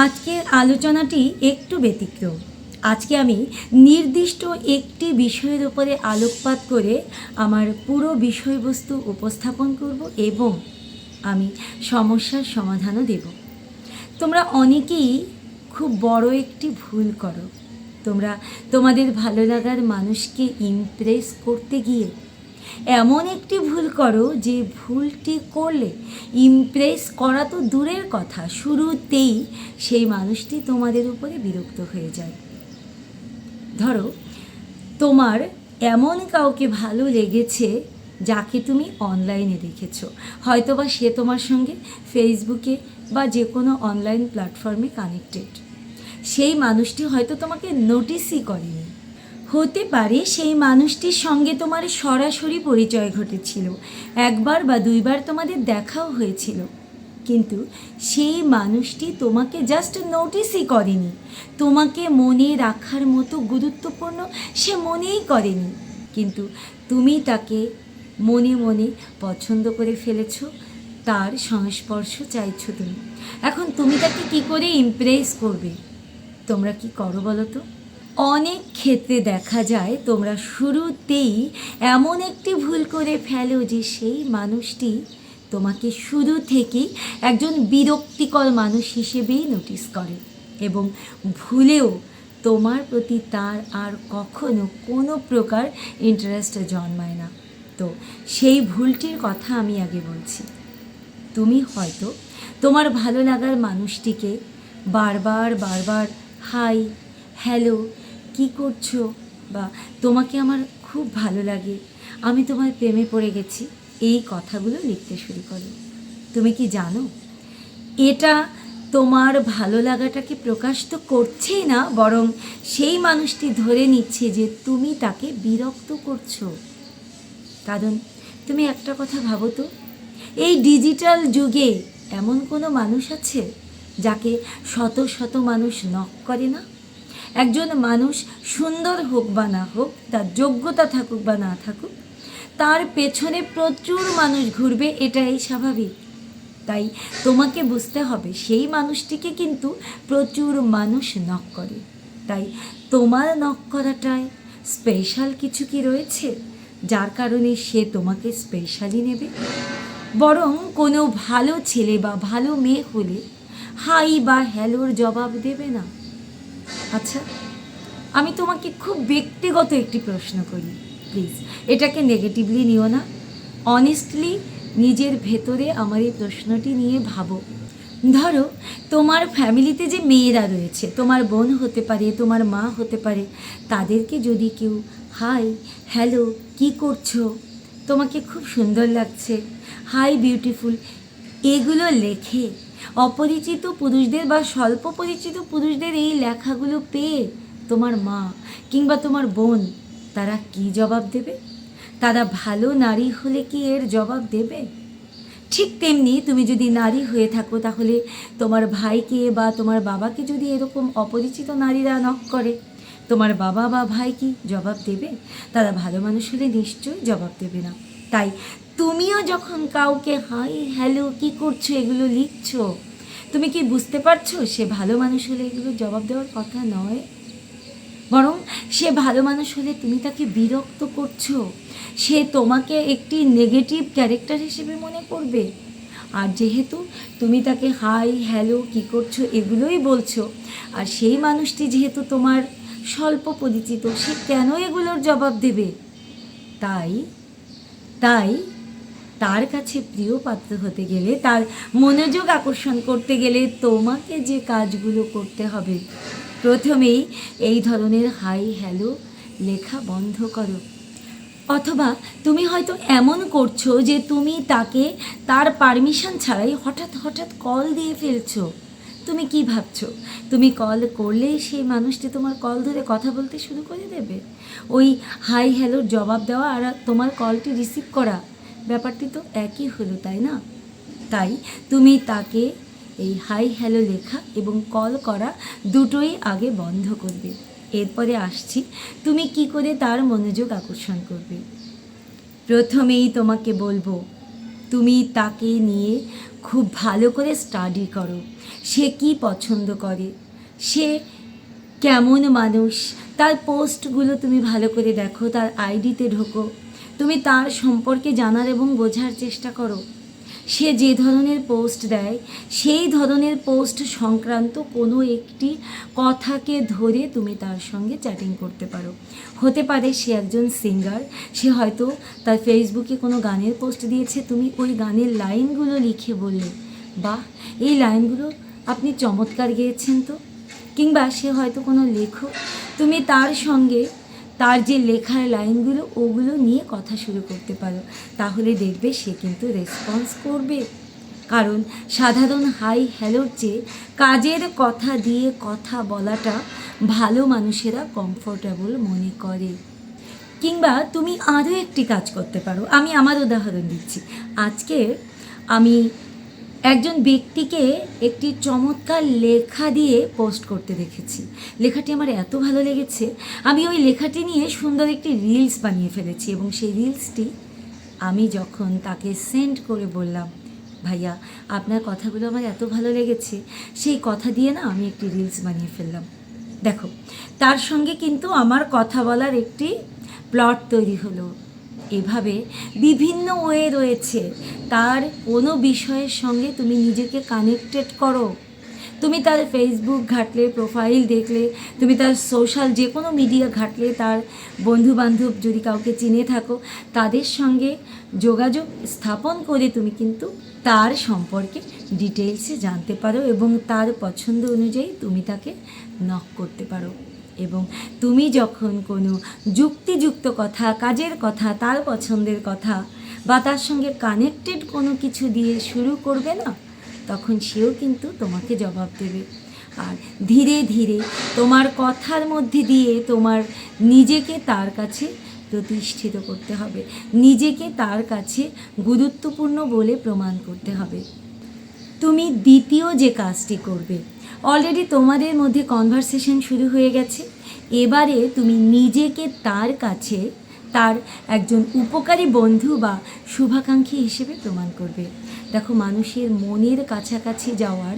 আজকের আলোচনাটি একটু ব্যতিক্রম। আজকে আমি নির্দিষ্ট একটি বিষয়ের উপরে আলোকপাত করে আমার পুরো বিষয়বস্তু উপস্থাপন করব এবং আমি সমস্যার সমাধানও দেব। তোমরা অনেকেই খুব বড় একটি ভুল করো। তোমরা তোমাদের ভালো লাগার মানুষকে ইমপ্রেস করতে গিয়ে এমন একটি ভুল করো যে ভুলটি করলে ইমপ্রেস করা তো দূরের কথা। শুরুতেই সেই মানুষটি তোমাদের উপরে বিরক্ত হয়ে যায়। ধরো, তোমার এমন কাউকে ভালো লেগেছে যাকে তুমি অনলাইনে দেখেছ। হয়তোবা সে তোমার সঙ্গে ফেসবুকে বা যে কোনো অনলাইন প্ল্যাটফর্মে কানেক্টেড সেই মানুষটি হয়তো তোমাকে নোটিসই করেনি। হতে পারে সেই মানুষটির সঙ্গে তোমার সরাসরি পরিচয় ঘটেছিল। একবার বা দুইবার তোমাদের দেখাও হয়েছিল। কিন্তু সেই মানুষটি তোমাকে জাস্ট নোটিসই করেনি। তোমাকে মনে রাখার মতো গুরুত্বপূর্ণ সে মনেই করেনি। কিন্তু তুমি তাকে মনে মনে পছন্দ করে ফেলেছ, তার সংস্পর্শ চাইছো তুমি। এখন তুমি তাকে কি করে ইমপ্রেস করবে? তোমরা কি করো বলো তো? অনেক ক্ষেত্রে দেখা যায় তোমরা শুরুতেই এমন একটি ভুল করে ফেলো যে সেই মানুষটি তোমাকে শুরু থেকেই একজন বিরক্তিকর মানুষ হিসেবেই নোটিস করে এবং ভুলেও তোমার প্রতি তার আর কখনো কোনো প্রকার ইন্টারেস্ট জন্মায় না। তো সেই ভুলটির কথা আমি আগে বলছি। তুমি হয়তো তোমার ভালো লাগার মানুষটিকে বারবার বারবার হাই হ্যালো কি করছ? বা তোমাকে আমার খুব ভালো লাগে। আমি তোমার প্রেমে পড়ে গেছি। এই কথাগুলো লিখতে শুরু করো। তুমি কি জানো? এটা তোমার ভালো লাগাটাকে প্রকাশ তো করছেই না, বরং সেই মানুষটি ধরে নিচ্ছে যে তুমি তাকে বিরক্ত করছ। কারণ তুমি একটা কথা ভাবো তো, এই ডিজিটাল যুগে এমন কোনো মানুষ আছে, যাকে শত শত মানুষ নক করে না? একজন মানুষ সুন্দর হোক বা না হোক, তার যোগ্যতা থাকুক বা না থাকুক, তার পেছনে প্রচুর মানুষ ঘুরবে, এটাই স্বাভাবিক। তাই তোমাকে বুঝতে হবে, সেই মানুষটিকে কিন্তু প্রচুর মানুষ নক করে। তাই তোমার নক করাটায় স্পেশাল কিছু কি রয়েছে? যার কারণে সে তোমাকে স্পেশালি নেবে। বরং কোনো ভালো ছেলে বা ভালো মেয়ে হলে হাই বা হ্যালোর জবাব দেবে না। আচ্ছা আমি তোমাকে খুব ব্যক্তিগত একটি প্রশ্ন করি প্লিজ এটাকে নেগেটিভলি নিও না। অনেস্টলি নিজের ভেতরে আমার এই প্রশ্নটি নিয়ে ভাবো। ধরো, তোমার ফ্যামিলিতে যে মেয়েরা রয়েছে, তোমার বোন হতে পারে, তোমার মা হতে পারে, তাদেরকে যদি কেউ হাই হ্যালো কি করছ? তোমাকে খুব সুন্দর লাগছে। হাই বিউটিফুল এগুলো লেখে অপরিচিত পুরুষদের বা স্বল্প পরিচিত পুরুষদের এই লেখাগুলো পেয়ে তোমার মা কিংবা তোমার বোন, তারা কি জবাব দেবে? তারা ভালো নারী হলে কি এর জবাব দেবে? ঠিক তেমনি তুমি যদি নারী হয়ে থাকো, তাহলে তোমার ভাইকে বা তোমার বাবাকে যদি এরকম অপরিচিত নারীরা নক করে, তোমার বাবা বা ভাই কি জবাব দেবে? তারা ভালো মানুষ হলে নিশ্চয়ই জবাব দেবে না। তাই তুমিও যখন কাউকে, হাই, হ্যালো, কি করছ? এগুলো লিখছো? তুমি কি বুঝতে পারছ সে ভালো মানুষ হলে এগুলো জবাব দেওয়ার কথা নয়? বরং সে ভালো মানুষ হলে তুমি তাকে বিরক্ত করছ। সে তোমাকে একটি নেগেটিভ ক্যারেক্টার হিসেবে মনে করবে। আর যেহেতু তুমি তাকে, হাই, হ্যালো, কী করছ? এগুলোই বলছো, আর সেই মানুষটি যেহেতু তোমার স্বল্প পরিচিত সে কেন এগুলোর জবাব দেবে? তাই তাই তার কাছে প্রিয় পাত্র হতে গেলে, তার মনোযোগ আকর্ষণ করতে গেলে তোমাকে যে কাজগুলো করতে হবে, প্রথমেই এই ধরনের হাই হ্যালো লেখা বন্ধ করো। অথবা তুমি হয়তো এমন করছ যে তুমি তাকে তার পারমিশন ছাড়াই হঠাৎ হঠাৎ কল দিয়ে ফেলছো। তুমি কি ভাবছ? তুমি কল করলেই সেই মানুষটি তোমার কল ধরে কথা বলতে শুরু করে দেবে? ওই হাই হ্যালোর জবাব দেওয়া আর তোমার কলটি রিসিভ করা ব্যাপারটি তো একই হলো, তাই না? তাই তুমি তাকে এই হাই হ্যালো লেখা এবং কল করা দুটোই আগে বন্ধ করবে। এরপরে আসছি, তুমি কি করে তার মনোযোগ আকর্ষণ করবে? প্রথমেই তোমাকে বলব তুমি তাকে নিয়ে খুব ভালো করে স্টাডি করো। সে কি পছন্দ করে? সে কেমন মানুষ? তার পোস্টগুলো তুমি ভালো করে দেখো, তার আইডিতে ঢোকো। তুমি তার সম্পর্কে জানার এবং বোঝার চেষ্টা করো। সে যে ধরনের পোস্ট দেয়, সেই ধরনের পোস্ট সংক্রান্ত কোনো একটি কথাকে ধরে তুমি তার সঙ্গে চ্যাটিং করতে পারো। হতে পারে সে একজন সিঙ্গার সে হয়তো তার ফেসবুকে কোনো গানের পোস্ট দিয়েছে, তুমি ওই গানের লাইনগুলো লিখে বললে, বাহ, এই লাইনগুলো আপনি চমৎকার গেয়েছেন তো? কিংবা সে হয়তো কোনো লেখক, তুমি তার সঙ্গে তার যে লেখার লাইনগুলো, ওগুলো নিয়ে কথা শুরু করতে পারো। তাহলে দেখবে সে কিন্তু রেসপন্স করবে। কারণ সাধারণ হাই হ্যালোর চেয়ে কাজের কথা দিয়ে কথা বলাটা ভালো মানুষেরা কমফোর্টেবল মনে করে। কিংবা তুমি আরও একটি কাজ করতে পারো। আমি আমার উদাহরণ দিচ্ছি। আজকে আমি একজন ব্যক্তিকে একটি চমৎকার লেখা দিয়ে পোস্ট করতে দেখেছি। লেখাটি আমার এত ভালো লেগেছে। আমি ওই লেখাটি নিয়ে সুন্দর একটি রিলস বানিয়ে ফেলেছি এবং সেই রিলসটি আমি যখন তাকে সেন্ড করে বললাম, ভাইয়া, আপনার কথাগুলো আমার এত ভালো লেগেছে। সেই কথা দিয়ে না আমি একটি রিলস বানিয়ে ফেললাম। দেখো, তার সঙ্গে কিন্তু আমার কথা বলার একটি প্লট তৈরি হলো। এভাবে বিভিন্ন ওয়ে রয়েছে। তার কোনো বিষয়ের সঙ্গে তুমি নিজেকে কানেক্টেড করো। তুমি তার ফেসবুক ঘাটলে প্রোফাইল দেখলে, তুমি তার সোশ্যাল যে কোনো মিডিয়া ঘাটলে, তার বন্ধু বান্ধব যদি কাউকে চিনে থাকো, তাদের সঙ্গে যোগাযোগ স্থাপন করে তুমি কিন্তু তার সম্পর্কে ডিটেলসে জানতে পারো এবং তার পছন্দ অনুযায়ী তুমি তাকে নক করতে পারো। এবং তুমি যখন কোনো যুক্তিযুক্ত কথা, কাজের কথা তার পছন্দের কথা বা তার সঙ্গে কানেক্টেড কোনো কিছু দিয়ে শুরু করবে না, তখন সেও কিন্তু তোমাকে জবাব দেবে। আর ধীরে ধীরে তোমার কথার মধ্যে দিয়ে তোমার নিজেকে তার কাছে প্রতিষ্ঠিত করতে হবে। নিজেকে তার কাছে গুরুত্বপূর্ণ বলে প্রমাণ করতে হবে। তুমি দ্বিতীয় যে কাজটি করবে অলরেডি তোমাদের মধ্যে কনভারসেশন শুরু হয়ে গেছে। এবারে তুমি নিজেকে তার কাছে, তার একজন উপকারী বন্ধু বা শুভাকাঙ্ক্ষী হিসেবে প্রমাণ করবে। দেখো, মানুষের মনের কাছাকাছি যাওয়ার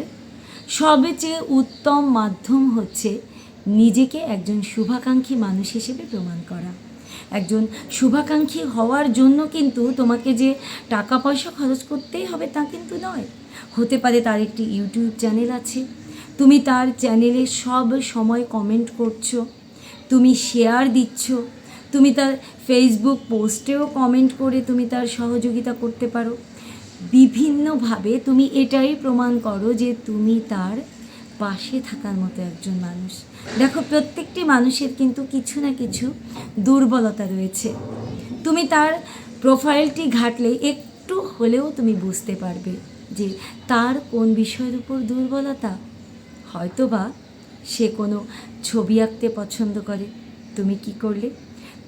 সবচেয়ে উত্তম মাধ্যম হচ্ছে নিজেকে একজন শুভাকাঙ্ক্ষী মানুষ হিসেবে প্রমাণ করা। একজন শুভাকাঙ্ক্ষী হওয়ার জন্য কিন্তু তোমাকে যে টাকা পয়সা খরচ করতেই হবে তা কিন্তু নয়। হতে পারে তার একটি ইউটিউব চ্যানেল আছে। তুমি তার চ্যানেলে সব সময় কমেন্ট করছ, তুমি শেয়ার দিচ্ছ, তুমি তার ফেসবুক পোস্টেও কমেন্ট করে তুমি তার সহযোগিতা করতে পারো। বিভিন্নভাবে তুমি এটাই প্রমাণ করো যে তুমি তার পাশে থাকার মতো একজন মানুষ। দেখো, প্রত্যেকটি মানুষের কিন্তু কিছু না কিছু দুর্বলতা রয়েছে। তুমি তার প্রোফাইলটি ঘাটলে একটু হলেও তুমি বুঝতে পারবে যে তার কোন বিষয়ের উপর দুর্বলতা হয়তোবা সে কোনো ছবি আঁকতে পছন্দ করে। তুমি কি করলে?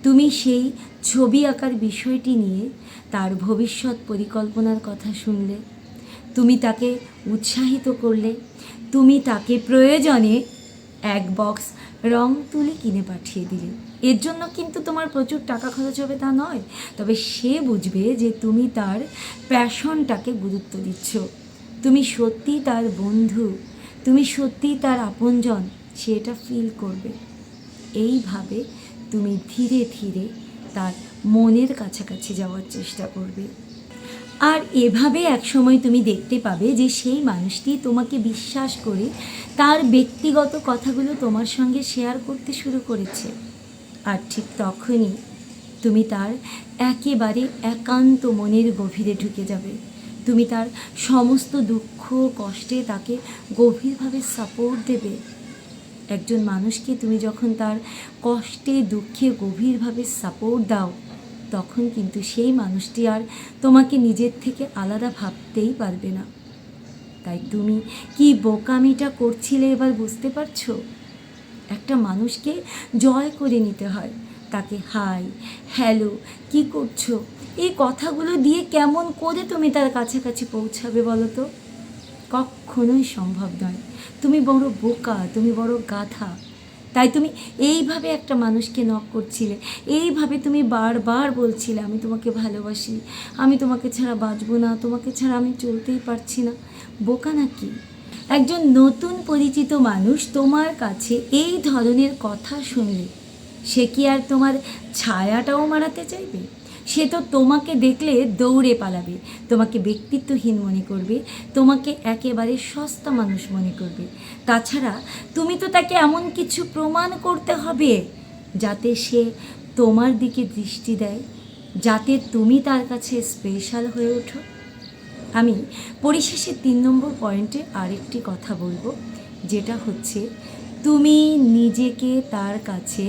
তুমি সেই ছবি আঁকার বিষয়টি নিয়ে তার ভবিষ্যৎ পরিকল্পনার কথা শুনলে। তুমি তাকে উৎসাহিত করলে। তুমি তাকে প্রয়োজনে এক বক্স রং তুলি কিনে পাঠিয়ে দিলে। এর জন্য কিন্তু তোমার প্রচুর টাকা খরচ হবে তা নয়, তবে সে বুঝবে যে তুমি তার প্যাশনটাকে গুরুত্ব দিচ্ছ। তুমি সত্যি তার বন্ধু। তুমি সত্যিই তার আপনজন, সে এটা ফিল করবে। এইভাবে তুমি ধীরে ধীরে তার মনের কাছাকাছি যাওয়ার চেষ্টা করবে। আর এভাবে একসময় তুমি দেখতে পাবে যে সেই মানুষটি তোমাকে বিশ্বাস করে তার ব্যক্তিগত কথাগুলো তোমার সঙ্গে শেয়ার করতে শুরু করেছে। আর ঠিক তখনই তুমি তার একেবারে একান্ত মনের গভীরে ঢুকে যাবে। তুমি তার সমস্ত দুঃখ, কষ্টে তাকে গভীরভাবে সাপোর্ট দেবে। একজন মানুষকে তুমি যখন তার কষ্টে, দুঃখে গভীরভাবে সাপোর্ট দাও, তখন কিন্তু সেই মানুষটি আর তোমাকে নিজের থেকে আলাদা ভাবতেই পারবে না। তাই তুমি কি বোকামিটা করছিলে এবার বুঝতে পারছ? একটা মানুষকে জয় করে নিতে হয়। তাকে, হাই, হ্যালো, কি করছ? এই কথাগুলো দিয়ে কেমন করে তুমি তার কাছাকাছি পৌঁছাবে বলো তো? কখনোই সম্ভব নয়। তুমি বড় বোকা, তুমি বড় গাধা। তাই তুমি এইভাবে একটা মানুষকে নক করছিলে। এইভাবে তুমি বারবার বলছিলে, আমি তোমাকে ভালোবাসি। আমি তোমাকে ছাড়া বাঁচবো না। তোমাকে ছাড়া আমি চলতেই পারছি না। বোকা নাকি? একজন নতুন পরিচিত মানুষ তোমার কাছে এই ধরনের কথা শুনলে সে কি আর তোমার ছায়াটাও মারাতে চাইবে? সে তো তোমাকে দেখলে দৌড়ে পালাবে, তোমাকে ব্যক্তিত্বহীন মনে করবে, তোমাকে একেবারে সস্তা মানুষ মনে করবে। তাছাড়া তুমি তো তাকে এমন কিছু প্রমাণ করতে হবে, যাতে সে তোমার দিকে দৃষ্টি দেয়, যাতে তুমি তার কাছে স্পেশাল হয়ে ওঠো। আমি পরিশেষে তিন নম্বর পয়েন্টে আরেকটি কথা বলব, যেটা হচ্ছে, তুমি নিজেকে তার কাছে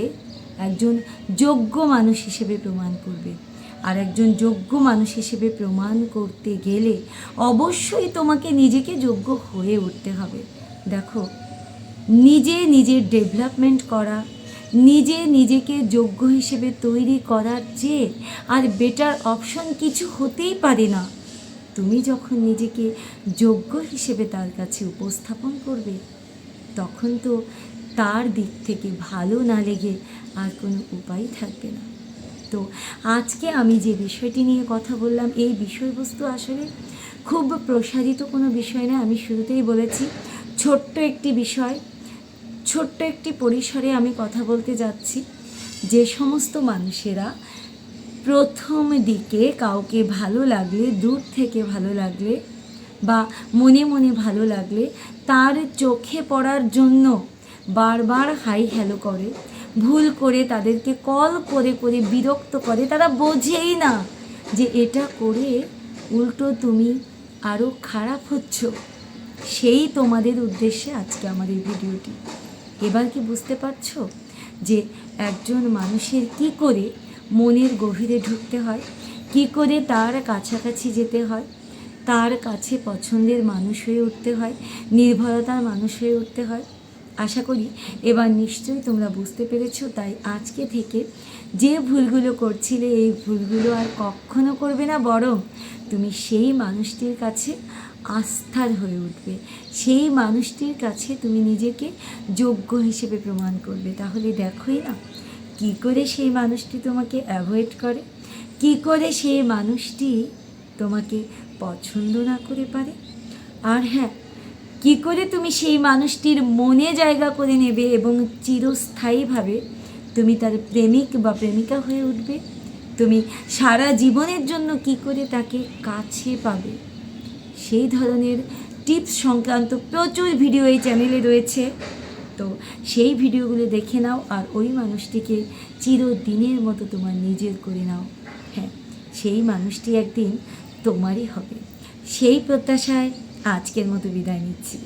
একজন যোগ্য মানুষ হিসেবে প্রমাণ করবে। আর একজন যোগ্য মানুষ হিসেবে প্রমাণ করতে গেলে অবশ্যই তোমাকে নিজেকে যোগ্য হয়ে উঠতে হবে। দেখো, নিজে নিজের ডেভেলপমেন্ট করা, নিজে নিজেকে যোগ্য হিসেবে তৈরি করার চেয়ে আর বেটার অপশন কিছু হতেই পারে না। তুমি যখন নিজেকে যোগ্য হিসেবে তার কাছে উপস্থাপন করবে, তখন তো তার দিক থেকে ভালো না লেগে আর কোনো উপায় থাকবে না। তো আজকে আমি যে বিষয়টি নিয়ে কথা বললাম, এই বিষয়বস্তু আসলে খুব প্রসারিত কোনো বিষয় না আমি শুরুতেই বলেছি, ছোট্ট একটি বিষয়, ছোট্ট একটি পরিসরে আমি কথা বলতে যাচ্ছি। যে সমস্ত মানুষেরা প্রথম দিকে কাউকে ভালো লাগলে, দূর থেকে ভালো লাগলে বা মনে মনে ভালো লাগলে তার চোখে পড়ার জন্য বারবার হাই হ্যালো করে, ভুল করে তাদেরকে কল করে করে বিরক্ত করে, তারা বোঝেই না যে এটা করে উল্টো তুমি আরও খারাপ হচ্ছ। সেই তোমাদের উদ্দেশ্যে আজকে এই ভিডিওটি। এবার কি বুঝতে পারছ যে একজন মানুষের কি করে মনের গভীরে ঢুকতে হয়, কি করে তার কাছাকাছি যেতে হয়, তার কাছে পছন্দের মানুষ হয়ে উঠতে হয়, নির্ভরতার মানুষ হয়ে উঠতে হয় আশা করি এবার নিশ্চয়ই তোমরা বুঝতে পেরেছ, তাই আজকে থেকে যে ভুলগুলো করছিলে, এই ভুলগুলো আর কখনো করবে না, বরং তুমি সেই মানুষটির কাছে আস্থার হয়ে উঠবে। সেই মানুষটির কাছে তুমি নিজেকে যোগ্য হিসেবে প্রমাণ করবে। তাহলে দেখোই না কী করে সেই মানুষটি তোমাকে অ্যাভয়েড করে, কী করে সেই মানুষটি তোমাকে পছন্দ না করে পারে। আর হ্যাঁ কী করে তুমি সেই মানুষটির মনে জায়গা করে নেবে এবং চিরস্থায়ীভাবে তুমি তার প্রেমিক বা প্রেমিকা হয়ে উঠবে? তুমি সারা জীবনের জন্য কি করে তাকে কাছে পাবে? সেই ধরনের টিপস সংক্রান্ত প্রচুর ভিডিও এই চ্যানেলে রয়েছে। তো সেই ভিডিওগুলো দেখে নাও আর ওই মানুষটিকে চিরদিনের মতো তোমার নিজের করে নাও। হ্যাঁ সেই মানুষটি একদিন তোমারই হবে। সেই প্রত্যাশায় আজকের মতো বিদায় নিচ্ছি